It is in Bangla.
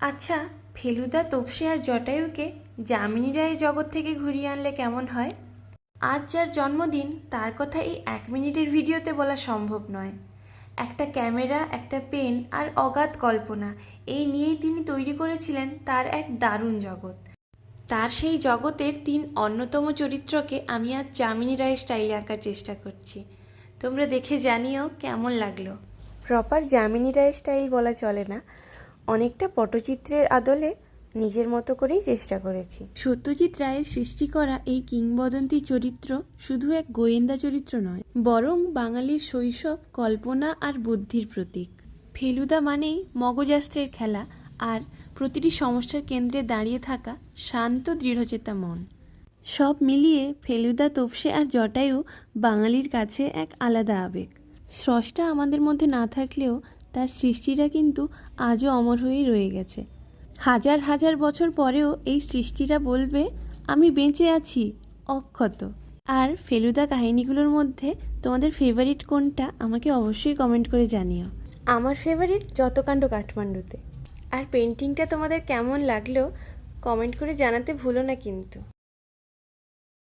আচ্ছা ফেলুদা, তপসি আর জটায়ুকে যামিনী রায় জগৎ থেকে ঘুরিয়ে আনলে কেমন হয়? আজ যার জন্মদিন, তার কথা এই এক মিনিটের ভিডিওতে বলা সম্ভব নয়। একটা ক্যামেরা, একটা পেন আর অগাধ কল্পনা, এই নিয়েই তিনি তৈরি করেছিলেন তার এক দারুণ জগৎ। তার সেই জগতের তিন অন্যতম চরিত্রকে আমি আজ যামিনী রায়ের স্টাইলে আঁকার চেষ্টা করছি। তোমরা দেখে জানিও কেমন লাগল। প্রপার যামিনী রায়ের স্টাইল বলা চলে না। অনেকটা পটচিত্রের আদলে নিজের মতো করেই চেষ্টা করেছি। সত্যজিৎ রায়ের সৃষ্টি করা এই কিংবদন্তি চরিত্র শুধু এক গোয়েন্দা চরিত্র নয়, বরং বাঙালির শৈশব, কল্পনা আর বুদ্ধির প্রতীক। ফেলুদা মানেই মগজাস্ত্রের খেলা, আর প্রতিটি সমস্যার কেন্দ্রে দাঁড়িয়ে থাকা শান্ত, দৃঢ়চেতা মন। সব মিলিয়ে ফেলুদা, তোপসে আর জটায়ু বাঙালির কাছে এক আলাদা আবেগ। স্রষ্টা আমাদের মধ্যে না থাকলেও তার সৃষ্টিটা কিন্তু আজও অমর হয়েই রয়ে গেছে। হাজার হাজার বছর পরেও এই সৃষ্টিটা বলবে, আমি বেঁচে আছি, অক্ষত। আর ফেলুদা কাহিনীগুলোর মধ্যে তোমাদের ফেভারিট কোনটা আমাকে অবশ্যই কমেন্ট করে জানিও। আমার ফেভারিট যতকাণ্ড কাঠমান্ডুতে। আর পেন্টিংটা তোমাদের কেমন লাগল কমেন্ট করে জানাতে ভুলো না কিন্তু।